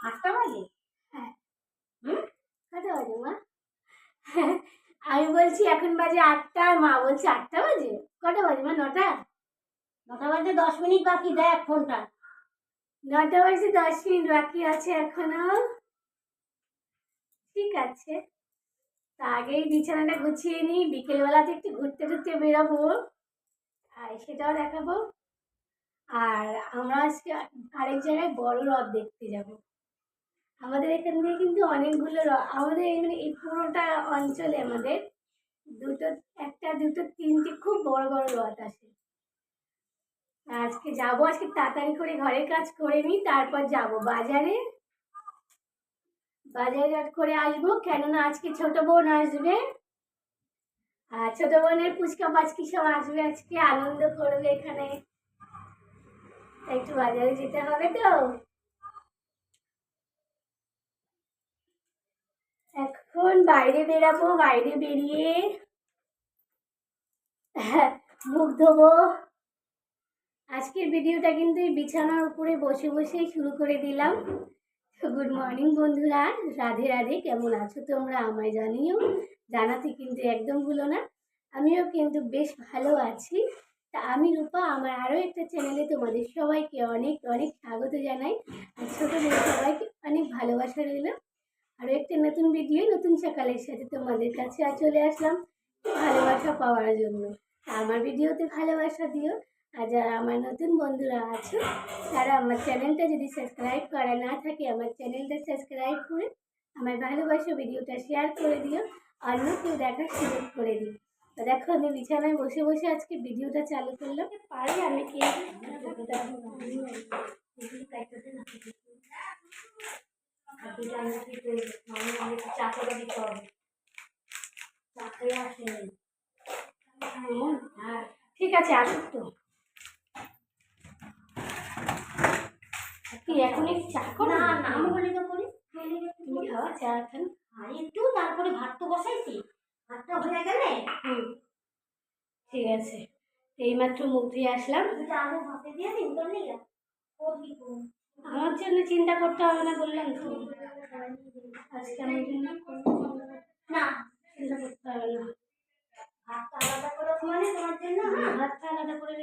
আটটা বাজে? হ্যাঁ। হুম? কটা বাজে মা। আমি বলছি এখন বাজে আটটা মা বলছে আটটা বাজে? কটা বাজে মা? নটা? নটা বাজে দশ মিনিট বাকি দেখ ফোনটা। নটা বাজে দশ মিনিট বাকি আছে এখনও। ঠিক আছে। তা আগেই বিছানাটা গুছিয়ে নিই বিকেলবেলাতে একটু ঘুরতে ঘুরতে বেরোবো। আর সেটাও দেখাবো। আর আমরা আজকে আরেক জায়গায় বড় হ্রদ দেখতে যাব। আমাদের এখান থেকে কিন্তু অনেকগুলো আমাদের মানে এই পুরোটা অঞ্চলে আমাদের দুটো, একটা, দুটো, তিনটে খুব বড় বড় রথ আছে আজকে যাব, আজকে তাড়াতাড়ি করে ঘরের কাজ করে নিই, তারপর যাব বাজারে। বাজারে হাট করে আসব, কেননা আজকে ছোট বোন আসবে। আর ছোট বোনের পুচকা পাচকি সব আসবে আজকে, আনন্দ করবে এখানে। একটু বাজারে যেতে হবে তো। এখন বাইরে বেরাবো, বাইরে বেরিয়ে মুখ ধোবো। আজকের ভিডিওটা কিন্তু এই বিছানার উপরে বসে বসেই শুরু করে দিলাম। গুড মর্নিং বন্ধুরা, রাধে রাধে, কেমন আছো তোমরা আমায় জানিও। জানাতে কিন্তু একদম ভুলো না। আমিও কিন্তু বেশ ভালো আছি। তা আমি রূপা, আমার আরও একটা চ্যানেলে তোমাদের সবাইকে অনেক অনেক স্বাগত জানাই। আর ছোটো মেয়ে সবাইকে অনেক ভালোবাসা রইল। আরও একটি নতুন ভিডিও নতুন সকালের সাথে তোমাদের কাছে আর চলে আসলাম ভালোবাসা পাওয়ার জন্য। আমার ভিডিওতে ভালোবাসা দিও। আর যারা আমার নতুন বন্ধুরা আছো, তারা আমার চ্যানেলটা যদি সাবস্ক্রাইব করা না থাকে, আমার চ্যানেলটা সাবস্ক্রাইব করে আমার ভালোবাসা ভিডিওটা শেয়ার করে দিও। অন্য কেউ দেখার সুযোগ করে দিও। তো দেখো, আমি বিছানায় বসে বসে আজকে ভিডিওটা চালু করলাম। পারি আমি কি? চা করে দিতে হবে চা খেয়ে আসে হ্যাঁ ঠিক আছে আসুক তো। কি এখনই চা করো না না আমি বলি তো করি। তুমি খাওয়া চা এখন আর একটু তারপরে ভাত তো বসাইছি। ভাতটা হয়ে গেলে? হুম। ঠিক আছে। এইমাত্র মুখ ধুয়ে আসলাম। আলু ভাতে দিয়ে দিন তো আমার জন্য চিন্তা করতে হবে না বললাম তো। আজকে আমার জন্য না, চিন্তা করতে হবে না। হ্যাঁ ভাতটা আলাদা করে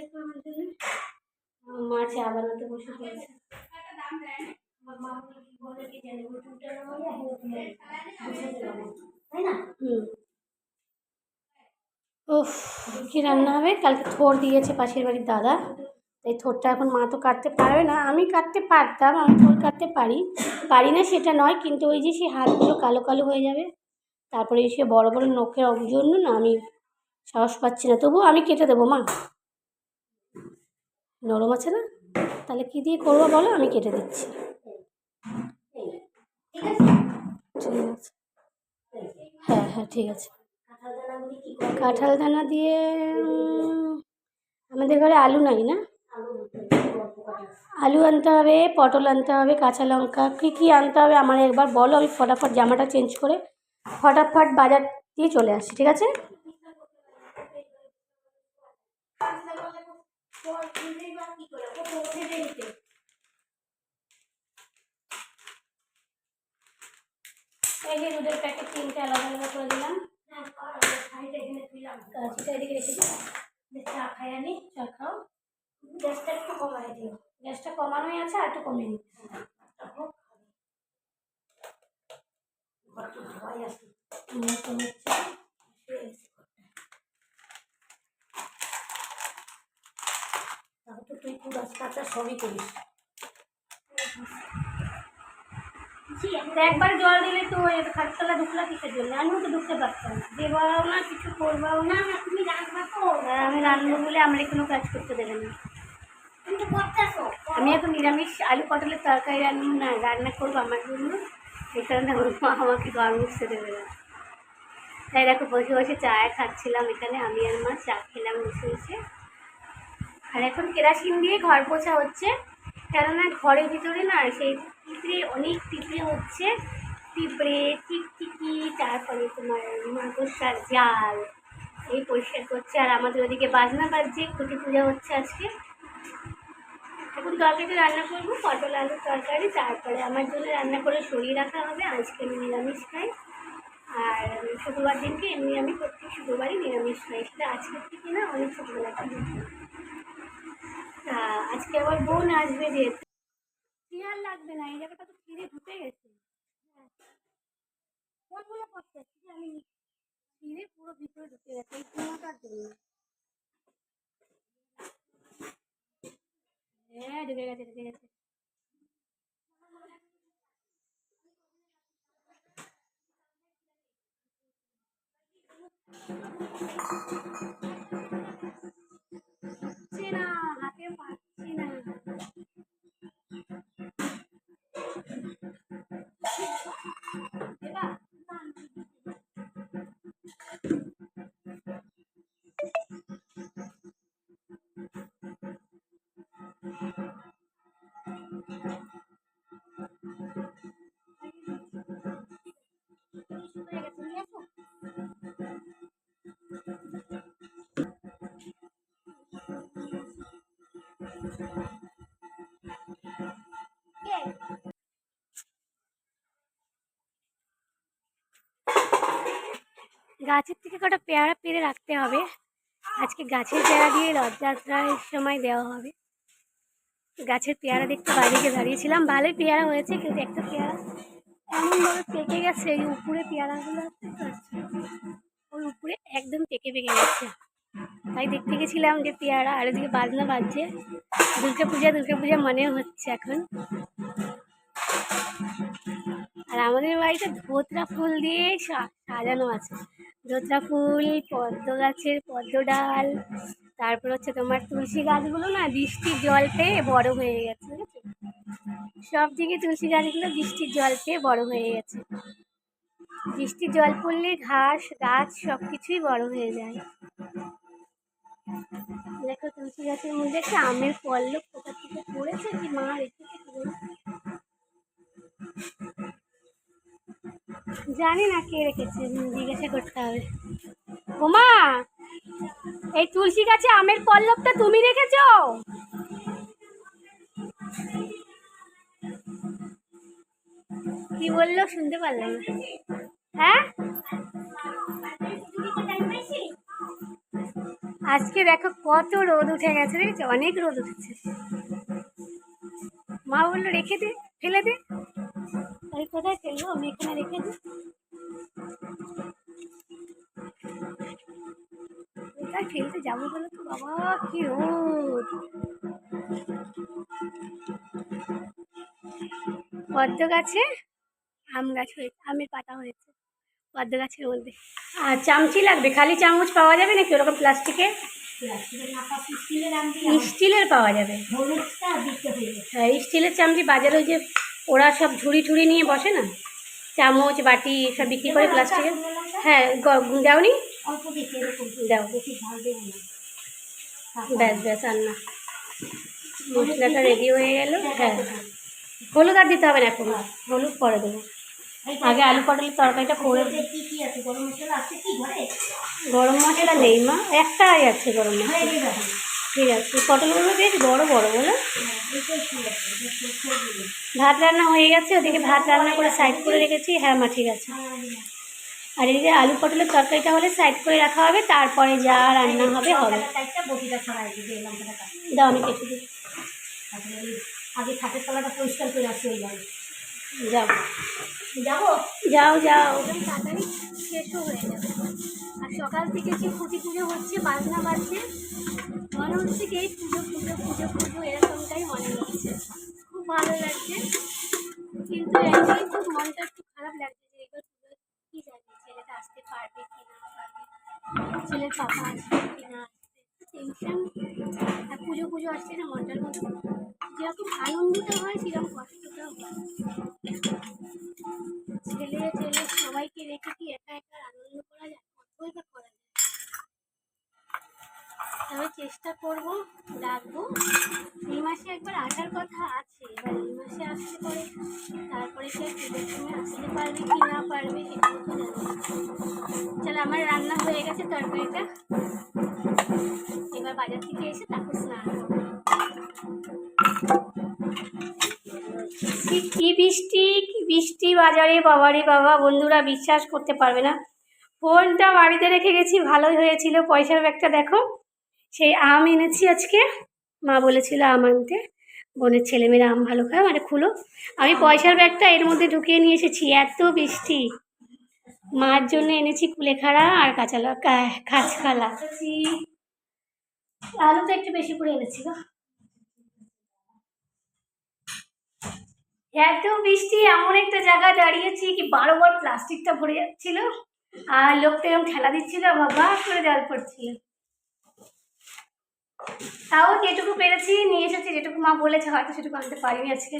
কী রান্না হবে? কালকে থোর দিয়েছে পাশের বাড়ির দাদা। তাই থোরটা এখন মা তো কাটতে পারবে না, আমি কাটতে পারতাম, আমি থোর কাটতে পারি। পারি না সেটা নয়, কিন্তু ওই যে সে হাতগুলো কালো কালো হয়ে যাবে, তারপরে সে বড় বড় নখের জন্য না আমি সাহস পাচ্ছি না। তবুও আমি কেটে দেবো, মা। নরম আছে না? তাহলে কী দিয়ে করব বলো? আমি কেটে দিচ্ছি। হ্যাঁ হ্যাঁ ঠিক আছে। কাঁঠাল দানা দিয়ে আমাদের ঘরে আলু নাই না? আলু আনতে হবে পটল আনতে হবে কাঁচা লঙ্কা কী কী আনতে হবে আমার একবার বলো আমি ফটাফট জামাটা চেঞ্জ করে ফটাফট বাজার দিয়ে চলে আসি ঠিক আছে? এই যে দুধের প্যাকেট তিনটে আলাদা আলাদা করে দিলাম। কাঁচিটা এদিকে রেখে দিলাম। চা খাই। গ্যাসটা একটু কমাই দিও। গ্যাসটা কমানোই আছে আর একটু কমিয়ে কাটা সবই একবার জল দিলে তো খাটতলা ঢুকলা কিসের জন্য? আমিও তো ঢুকতে পারতাম দেবাও না, কিছু করবাও না তুমি রান্না তো। আমি রান্না বলে আমার কোনো কাজ করতে দেবে না। আমি এখন নিরামিষ আলু পটলের তরকারি রান্না, না, রান্না করব আমার জন্য। সেই কারণে আমাকে ঘর মুছতে দেবে না। তাই দেখো, বসে বসে চা খাচ্ছিলাম এখানে, আমি আর মা চা খেলাম বসে বসে। আর এখন কেরাসিন দিয়ে ঘর পোছা হচ্ছে। কেননা ঘরের ভিতরে না, সেই পিঁপড়ে অনেক পিঁপড়ে হচ্ছে। পিঁপড়ে টিকটিকি, তারপরে তোমার মাকড়সার জাল। এই পরিষ্কার করছে। আর আমাদের ওদিকে বাজনা বাজছে, খুঁটি পূজা হচ্ছে আজকে। এখন রান্না করব, পটল আলুর তরকারি, তারপরে আমার জন্য রান্না করে সরিয়ে রাখা হবে, আজকে আমি নিরামিষ খাই। আর শুক্রবার দিনকে এমনি আমি প্রত্যেক শুক্রবারই নিরামিষ খাই, সেটা আজকের থেকে না, অনেক ছোটোবেলা থেকে। তা আজকে আবার বোন আসবে যেহেতু। চেয়ার লাগবে না, এই জায়গাটা তো ফিরে ঢুকে গেছে। করতে? আমি ফিরে পুরো ভিতরে ঢুকে গেছে, এই জন্য হ্যাঁ ঢুকে গেছে ঢুকে গেছে। হাতে পাচ্ছি না। এবার হয়ে গাছের থেকে কটা পেয়ারা পেরে রাখতে হবে। আজকে গাছের পেয়ারা দিয়ে রথযাত্রার সময় দেওয়া হবে। গাছের পেয়ারা দেখতে বাইরে দাঁড়িয়েছিলাম। ভালোই পেয়ারা হয়েছে, কিন্তু একটা পেয়ারা এমনভাবে পেকে গেছে, এই উপরে পেয়ারাগুলো ওর উপরে একদম পেকে পেকে গেছে। তাই দেখতে গেছিলাম যে পেয়ারা, আর এদিকে বাজনা বাজছে। দুর্গা পূজা দুর্গা পূজা মনে হচ্ছে এখন। আর আমাদের বাড়িতে ধোতরা ফুল দিয়ে সাজানো আছে। ধোতরা ফুল, পদ্ম গাছের পদ্ম ডাল, তারপর হচ্ছে তোমার তুলসী গাছগুলো না বৃষ্টির জল পেয়ে বড় হয়ে গেছে সব দিকে তুলসী গাছগুলো বৃষ্টির জল পেয়ে বড় হয়ে গেছে। বৃষ্টির জল পড়লে ঘাস, গাছ সব কিছুই বড় হয়ে যায়। দেখো, তুলসী গাছের মধ্যে একটা আমের পল্লব কোথা থেকে পড়েছে কি মা রেখেছে জানি। না কে রেখেছে, জিজ্ঞাসা করতে হবে। ওমা, এই তুলসী গাছে আমের পল্লবটা তুমি রেখেছো? কি বলল শুনতে পারলাম হ্যাঁ? আজকে দেখো কত রোদ উঠে গেছে দেখেছ অনেক রোদ উঠেছে। মা বলল, রেখে দে, ফেলে দে। আমি কোথায় ফেলব? আমি এখানে রেখে দিই ফেলতে যাব বলো তো বাবা? কি রোদ? পদ্ম গাছে আম গাছ হয়েছে, আমের পাতা হয়েছে। পদ্ম গাছের মধ্যে। আর চামচি লাগবে? খালি চামচ পাওয়া যাবে নাকি ওরকম প্লাস্টিকের স্টিলের পাওয়া যাবে। হ্যাঁ স্টিলের চামচি বাজারে যে ওরা সব ঝুড়ি ঠুড়ি নিয়ে বসে না? চামচ বাটি সব বিক্রি করে প্লাস্টিকের হ্যাঁ দাওনি? দাও। ব্যাস ব্যাস আর না। মশলাটা রেডি হয়ে গেল। হ্যাঁ। হলুদ আর দিতে হবে না এখন। হলুদ পরে দেবো। আগে আলু পটলের তরকারিটা করে ওতে কি কি আছে গরম মশলা আছে কি ঘরে গরম মশলা নেই মা একটাই আছে গরম মশলা। হয়ে ঠিক আছে পটলগুলো বেশ বড় বড় বলো। ভাত রান্না হয়ে গেছে ওদিকে ভাত রান্না করে সাইড করে রেখেছি। হ্যাঁ মা ঠিক আছে। আর এদিকে আলু পটলের তরকারিটা হলে সাইড করে রাখা হবে তারপরে যা রান্না হবে হবে। দাও আমি কেটে দিই। আগে ছাতের তলাটা পরিষ্কার করে আসে ওই যাও। যাব? যাও যাও। তাড়াতাড়ি শেষও হয়ে যাবে আর সকাল থেকে যে খুঁটি পুজো হচ্ছে বাজনা বাজছে মনে হচ্ছে কি এই পুজো পুজো পুজো পুজো এরকমটাই মনে হচ্ছে। খুব ভালো লাগছে। কিন্তু একদিন খুব মনটা একটু খারাপ লাগছে যে এবার পুজো কী জানি ছেলেটা আসতে পারবে কি না। পারবে ছেলের পাপা আসবে কি না টেনশন আর পুজো পুজো আসছে না মনটার মধ্যে যেরকম আনন্দটা হয় সেরকম কষ্টটাও হয়। ছেলে ছেলে সবাইকে রেখে কি একা একা আনন্দ করা যায়, কতই বা করা যায়। তবে চেষ্টা করব ডাকবো এই মাসে একবার আসার কথা আছে, এবার এই মাসে আসতে পারে তারপরে সে পুজোর আসতে পারবে কি না পারবে সেটাও তো জানি। চলো, আমার রান্না হয়ে গেছে তরকারিটা। এবার বাজার থেকে এসে তারপর স্নান করব। কি বৃষ্টি বৃষ্টি বাজারে, বাবারে বাবা, বন্ধুরা বিশ্বাস করতে পারবে না। ফোনটা বাড়িতে রেখে গেছি, ভালোই হয়েছিল। পয়সার ব্যাগটা দেখো। সেই আম এনেছি আজকে। মা বলেছিল আম আনতে। বোনের ছেলেমেয়েরা আম ভালো খায় মানে খুলো। আমি পয়সার ব্যাগটা এর মধ্যে ঢুকিয়ে নিয়ে এসেছি। এত বৃষ্টি। মার জন্য এনেছি কুলেখাড়া আর কাঁচা লঙ্কা কাঁচকলা। আলু তো একটু বেশি করে এনেছি গো। এত বৃষ্টি এমন একটা জায়গায় দাঁড়িয়েছি কি বারবার প্লাস্টিকটা ভরে যাচ্ছিল। আর লোকটা এরকম ঠেলা দিচ্ছিল বাবা করে জল পড়ছিল। তাও যেটুকু পেরেছি নিয়ে এসেছি যেটুকু মা বলেছে হয়তো সেটুকু আনতে পারিনি আজকে।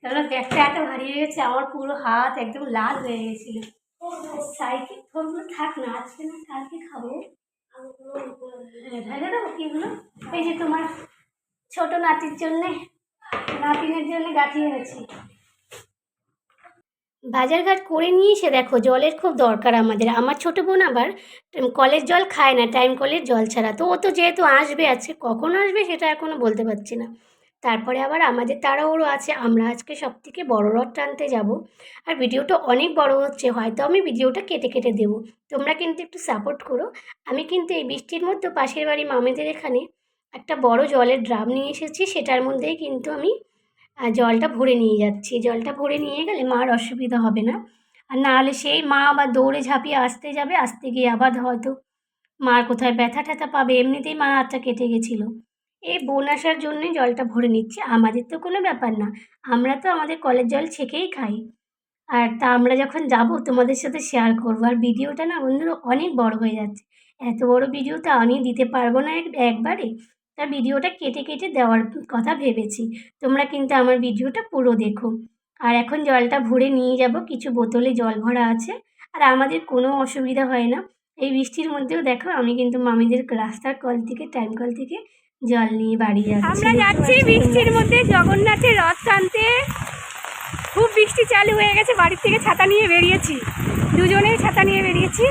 কেননা ব্যাগটা এত ভারী হয়ে গেছে আমার পুরো হাত একদম লাল হয়ে গেছিল। সাইকেল ফোনগুলো থাক না আজকে না কালকে খাব। হ্যাঁ, ঢেলে দেবো কিগুলো এই যে তোমার ছোট নাতির জন্যে। নাতিনের জন্য এনেছি। বাজারঘাট করে নিয়ে এসে দেখো, জলের খুব দরকার আমাদের। আমার ছোটো বোন আবার কলের জল খায় না, টাইম কলের জল ছাড়া। তো ও তো যেহেতু আসবে আজকে, কখন আসবে সেটা এখনও বলতে পারছি না। তারপরে আবার আমাদের তাড়াহুড়ো আছে, আমরা আজকে সব থেকে বড়ো রথ টানতে যাব। আর ভিডিওটা অনেক বড় হচ্ছে, হয়তো আমি ভিডিওটা কেটে কেটে দেবো। তোমরা কিন্তু একটু সাপোর্ট করো। আমি কিন্তু এই বৃষ্টির মধ্যে পাশের বাড়ি মামেদের এখানে একটা বড় জলের ড্রাম নিয়ে এসেছি, সেটার মধ্যেই কিন্তু আমি জলটা ভরে নিয়ে যাচ্ছি। জলটা ভরে নিয়ে গেলে মার অসুবিধা হবে না। আর না হলে সেই মা আবার দৌড়ে ঝাঁপিয়ে আসতে যাবে, আসতে গিয়ে আবার হয়তো মার কোথায় ব্যথা ট্যাথা পাবে, এমনিতেই মার হাতটা কেটে গেছিল। এই বোন আসার জন্যই জলটা ভরে নিচ্ছে। আমাদের তো কোনো ব্যাপার না। আমরা তো আমাদের কলের জল ছেঁকেই খাই। আর তা আমরা যখন যাব, তোমাদের সাথে শেয়ার করব। আর ভিডিওটা না বন্ধুরা অনেক বড় হয়ে যাচ্ছে। এত বড় ভিডিও তো আমি দিতে পারব না এক- একবারে। তা ভিডিওটা কেটে কেটে দেওয়ার কথা ভেবেছি। তোমরা কিন্তু আমার ভিডিওটা পুরো দেখো। আর এখন জলটা ভরে নিয়ে যাব কিছু বোতলে জল ভরা আছে। আর আমাদের কোনো অসুবিধা হয় না। এই বৃষ্টির মধ্যেও দেখো আমি কিন্তু মামিদের রাস্তার কল থেকে টাইম কল থেকে জল নিয়ে বাড়ি যাচ্ছি। আমরা যাচ্ছি বৃষ্টির মধ্যে জগন্নাথের রথ টানতে। খুব বৃষ্টি চালু হয়ে গেছে বাড়ির থেকে ছাতা নিয়ে বেরিয়েছি। দুজনেই ছাতা নিয়ে বেরিয়েছি।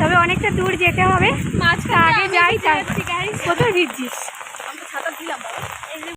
তবে অনেকটা দূর যেতে হবে। মাঝখানে আগে যাই তার কোথায় ভিজছিস? দিলাম